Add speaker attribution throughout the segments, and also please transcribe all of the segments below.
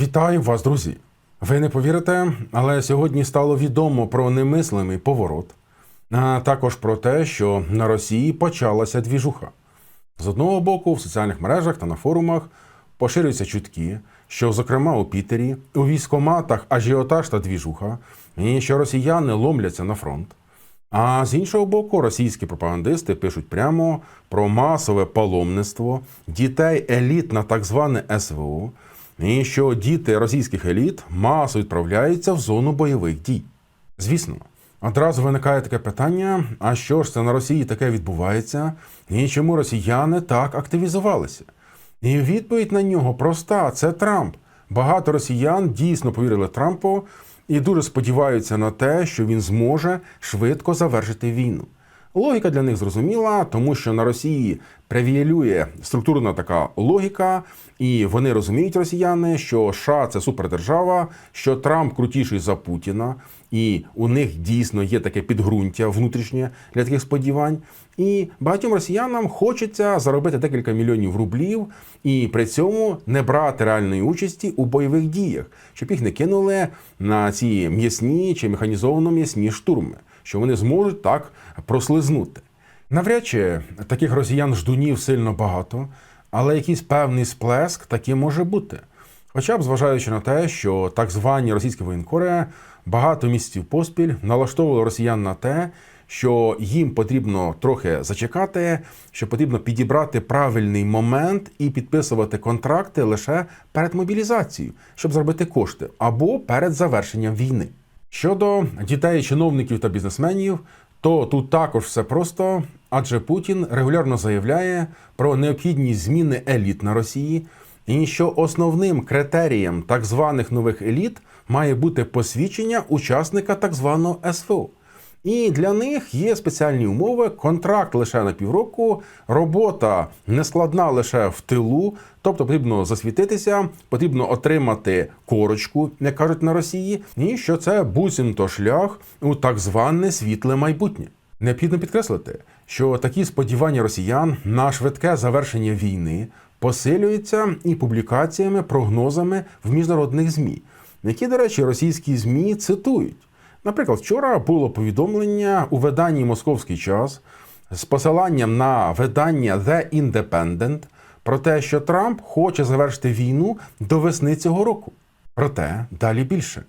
Speaker 1: Вітаю вас, друзі! Ви не повірите, але сьогодні стало відомо про немислимий поворот, а також про те, що на Росії почалася двіжуха. З одного боку, в соціальних мережах та на форумах поширюються чутки, що, зокрема, у Пітері, у військоматах ажіотаж та двіжуха, і що росіяни ломляться на фронт. А з іншого боку, російські пропагандисти пишуть прямо про масове паломництво дітей еліт на так зване СВО, і що діти російських еліт масово відправляються в зону бойових дій. Звісно, одразу виникає таке питання: а що ж це на Росії таке відбувається, і чому росіяни так активізувалися? І відповідь на нього проста: це Трамп. Багато росіян дійсно повірили Трампу і дуже сподіваються на те, що він зможе швидко завершити війну. Логіка для них зрозуміла, тому що на Росії превіалює структурна така логіка, і вони розуміють росіяни, що США це супердержава, що Трамп крутіший за Путіна, і у них дійсно є таке підґрунтя внутрішнє для таких сподівань. І багатьом росіянам хочеться заробити декілька мільйонів рублів і при цьому не брати реальної участі у бойових діях, щоб їх не кинули на ці м'ясні чи механізовано м'ясні штурми, що вони зможуть так прослизнути. Навряд чи таких росіян-ждунів сильно багато, але якийсь певний сплеск таки може бути. Хоча б зважаючи на те, що так звані російські воєнкори багато місяців поспіль налаштовували росіян на те, що їм потрібно трохи зачекати, що потрібно підібрати правильний момент і підписувати контракти лише перед мобілізацією, щоб зробити кошти, або перед завершенням війни. Щодо дітей, чиновників та бізнесменів, то тут також все просто, адже Путін регулярно заявляє про необхідність зміни еліт на Росії, і що основним критерієм так званих нових еліт має бути посвідчення учасника так званого СВО. І для них є спеціальні умови: контракт лише на півроку, робота нескладна лише в тилу, тобто потрібно засвітитися, потрібно отримати корочку, як кажуть на Росії, і що це буцімто шлях у так зване світле майбутнє. Необхідно підкреслити, що такі сподівання росіян на швидке завершення війни посилюються і публікаціями, прогнозами в міжнародних змі, які, до речі, російські змі цитують. Наприклад, вчора було повідомлення у виданні Московський час з посиланням на видання The Independent про те, що Трамп хоче завершити війну до весни цього року. Проте далі більше,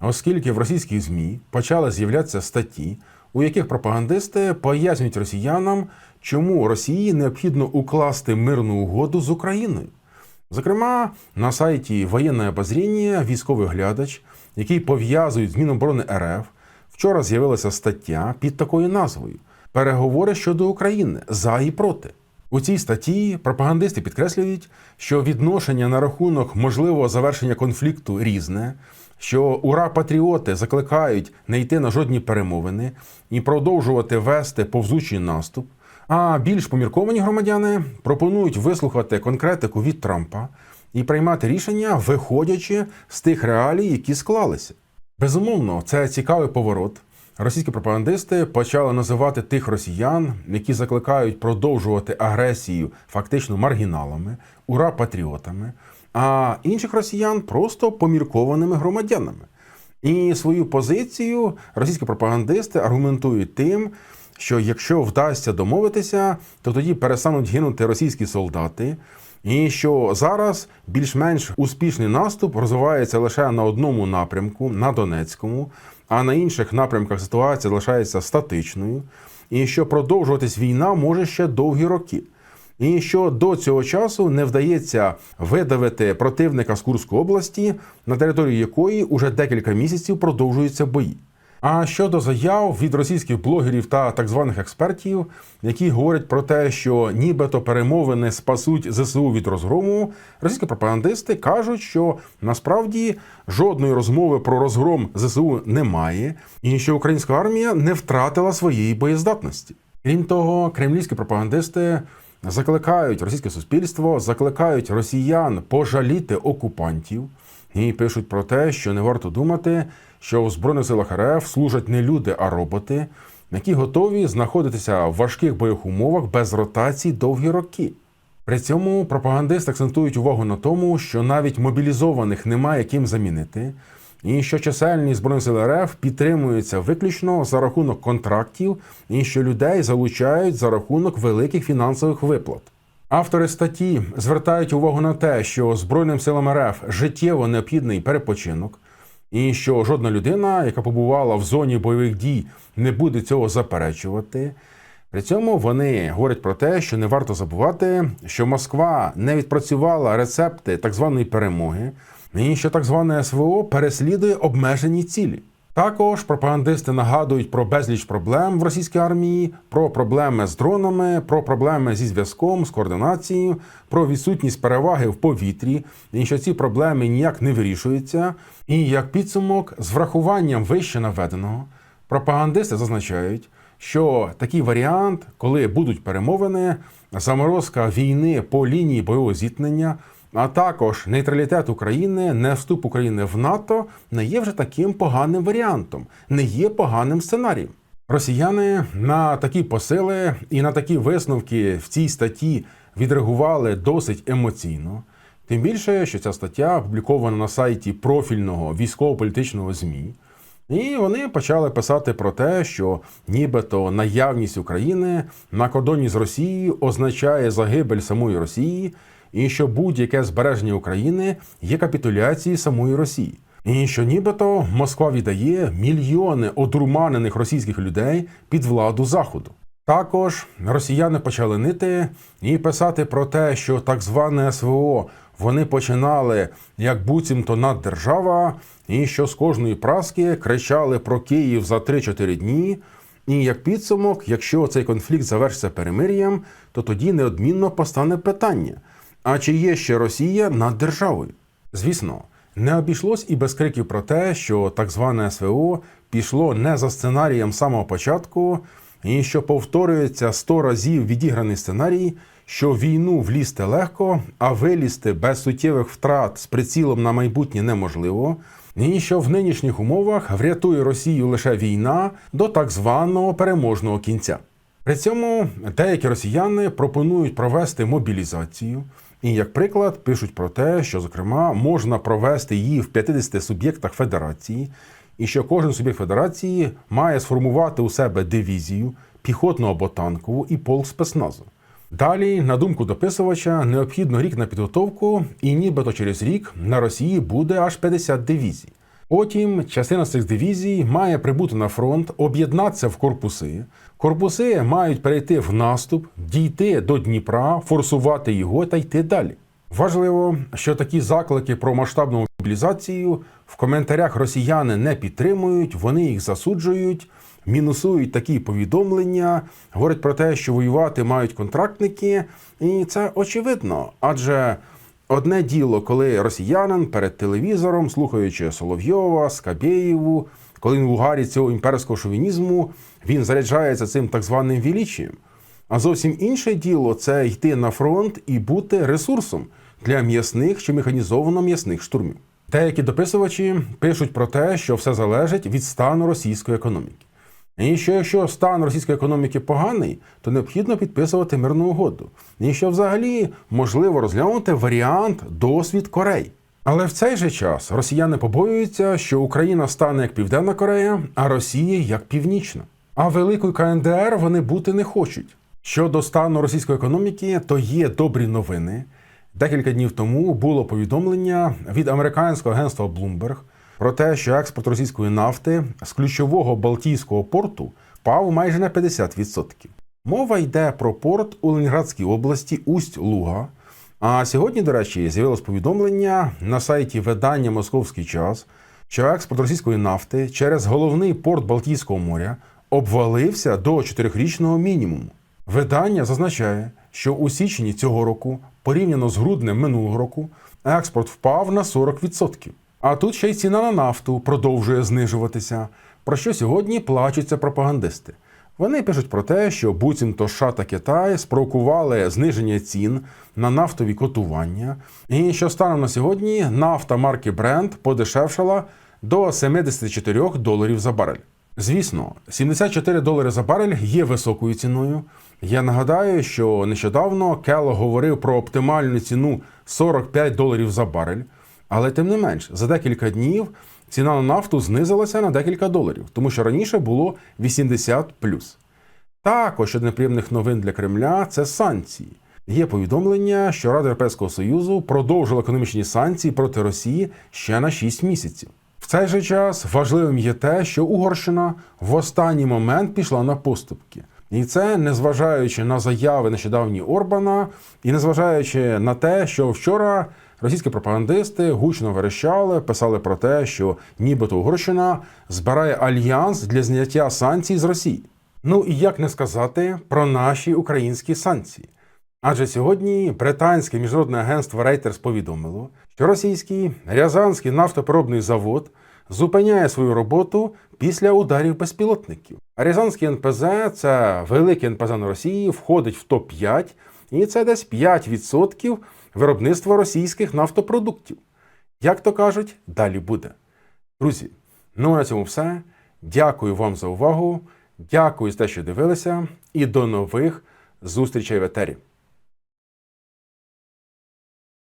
Speaker 1: оскільки в російських ЗМІ почали з'являтися статті, у яких пропагандисти пояснюють росіянам, чому Росії необхідно укласти мирну угоду з Україною. Зокрема, на сайті Воєнне обозріння військовий глядач, який пов'язують з Міноборони РФ, вчора з'явилася стаття під такою назвою Переговори щодо України за і проти. У цій статті пропагандисти підкреслюють, що відношення на рахунок можливого завершення конфлікту різне, що ура патріоти закликають не йти на жодні перемовини і продовжувати вести повзучий наступ. А більш помірковані громадяни пропонують вислухати конкретику від Трампа і приймати рішення, виходячи з тих реалій, які склалися. Безумовно, це цікавий поворот. Російські пропагандисти почали називати тих росіян, які закликають продовжувати агресію фактично маргіналами, ура патріотами, а інших росіян просто поміркованими громадянами. І свою позицію російські пропагандисти аргументують тим, що якщо вдасться домовитися, то тоді перестануть гинути російські солдати, і що зараз більш-менш успішний наступ розвивається лише на одному напрямку, на Донецькому, а на інших напрямках ситуація залишається статичною, і що продовжуватись війна може ще довгі роки. І що до цього часу не вдається видавити противника з Курської області, на території якої уже декілька місяців продовжуються бої. А щодо заяв від російських блогерів та так званих експертів, які говорять про те, що нібито перемовини спасуть ЗСУ від розгрому, російські пропагандисти кажуть, що насправді жодної розмови про розгром ЗСУ немає, і що українська армія не втратила своєї боєздатності. Крім того, кремлівські пропагандисти закликають російське суспільство, закликають росіян пожаліти окупантів і пишуть про те, що не варто думати, що у Збройних силах РФ служать не люди, а роботи, які готові знаходитися в важких бойових умовах без ротацій довгі роки. При цьому пропагандисти акцентують увагу на тому, що навіть мобілізованих немає ким замінити, і що чисельність збройних сил РФ підтримується виключно за рахунок контрактів, і що людей залучають за рахунок великих фінансових виплат. Автори статті звертають увагу на те, що Збройним силам РФ життєво необхідний перепочинок, і що жодна людина, яка побувала в зоні бойових дій, не буде цього заперечувати. При цьому вони говорять про те, що не варто забувати, що Москва не відпрацювала рецепти так званої перемоги, і що так зване СВО переслідує обмежені цілі. Також пропагандисти нагадують про безліч проблем в російській армії, про проблеми з дронами, про проблеми зі зв'язком, з координацією, про відсутність переваги в повітрі, і що ці проблеми ніяк не вирішуються. І як підсумок, з врахуванням вище наведеного, пропагандисти зазначають, що такий варіант, коли будуть перемовини, заморозка війни по лінії бойового зіткнення, а також нейтралітет України, не вступ України в НАТО, не є вже таким поганим варіантом, не є поганим сценарієм. Росіяни на такі посили і на такі висновки в цій статті відреагували досить емоційно. Тим більше, що ця стаття опублікована на сайті профільного військово-політичного ЗМІ. І вони почали писати про те, що нібито наявність України на кордоні з Росією означає загибель самої Росії, і що будь-яке збереження України є капітуляцією самої Росії. І що нібито Москва віддає мільйони одурманених російських людей під владу Заходу. Також росіяни почали нити і писати про те, що так зване СВО вони починали як буцімто наддержава, і що з кожної праски кричали про Київ за 3-4 дні. І як підсумок, якщо цей конфлікт завершиться перемир'ям, то тоді неодмінно постане питання: а чи є ще Росія над державою? Звісно, не обійшлось і без криків про те, що так зване СВО пішло не за сценарієм самого початку, і що повторюється 100 разів відіграний сценарій, що війну влізти легко, а вилізти без суттєвих втрат з прицілом на майбутнє неможливо. І що в нинішніх умовах врятує Росію лише війна до так званого переможного кінця. При цьому деякі росіяни пропонують провести мобілізацію, і як приклад пишуть про те, що зокрема можна провести її в 50 суб'єктах федерації, і що кожен суб'єкт федерації має сформувати у себе дивізію, піхотну або танкову і полк спецназу. Далі, на думку дописувача, необхідно рік на підготовку, і нібито через рік на Росії буде аж 50 дивізій. Потім частина цих дивізій має прибути на фронт, об'єднатися в корпуси. Корпуси мають перейти в наступ, дійти до Дніпра, форсувати його та йти далі. Важливо, що такі заклики про масштабну мобілізацію в коментарях росіяни не підтримують, вони їх засуджують, мінусують такі повідомлення, говорять про те, що воювати мають контрактники, і це очевидно, адже. Одне діло, коли росіянин перед телевізором, слухаючи Соловйова, Скабєєву, коли він в угарі цього імперського шовінізму, він заряджається цим так званим вілічієм. А зовсім інше діло це йти на фронт і бути ресурсом для м'ясних чи механізовано м'ясних штурмів. Деякі дописувачі пишуть про те, що все залежить від стану російської економіки. І що якщо стан російської економіки поганий, то необхідно підписувати мирну угоду. І що взагалі можливо розглянути варіант досвід Корей. Але в цей же час росіяни побоюються, що Україна стане як Південна Корея, а Росія як Північна. А великою КНДР вони бути не хочуть. Щодо стану російської економіки, то є добрі новини. Декілька днів тому було повідомлення від американського агентства Bloomberg про те, що експорт російської нафти з ключового Балтійського порту впав майже на 50%. Мова йде про порт у Ленінградській області Усть-Луга. А сьогодні, до речі, з'явилось повідомлення на сайті видання Московський час, що експорт російської нафти через головний порт Балтійського моря обвалився до 4-річного мінімуму. Видання зазначає, що у січні цього року, порівняно з груднем минулого року, експорт впав на 40%. А тут ще й ціна на нафту продовжує знижуватися, про що сьогодні плачуться пропагандисти. Вони пишуть про те, що буцімто США та Китай спровокували зниження цін на нафтові котування, і що станом на сьогодні нафта марки Brent подешевшала до 74 доларів за барель. Звісно, 74 долари за барель є високою ціною. Я нагадаю, що нещодавно Кело говорив про оптимальну ціну 45 доларів за барель, але тим не менш, за декілька днів ціна на нафту знизилася на декілька доларів, тому що раніше було 80 також один неприємних новин для Кремля це санкції. Є повідомлення, що Рада Європейського Союзу продовжила економічні санкції проти Росії ще на 6 місяців. В цей же час важливим є те, що Угорщина в останній момент пішла на поступки. І це незважаючи на заяви нещодавні Орбана, і незважаючи на те, що вчора російські пропагандисти гучно верещали, писали про те, що нібито Угорщина збирає альянс для зняття санкцій з Росії. Ну і як не сказати про наші українські санкції. Адже сьогодні британське міжнародне агентство Reuters повідомило, що російський Рязанський нафтопереробний завод зупиняє свою роботу після ударів безпілотників. А Рязанський НПЗ це великий НПЗ на Росії, входить в топ-5, і це десь 5% виробництва російських нафтопродуктів. Як то кажуть, далі буде. Друзі, ну на цьому все. Дякую вам за увагу. Дякую за те, що дивилися, і до нових зустрічей в етері.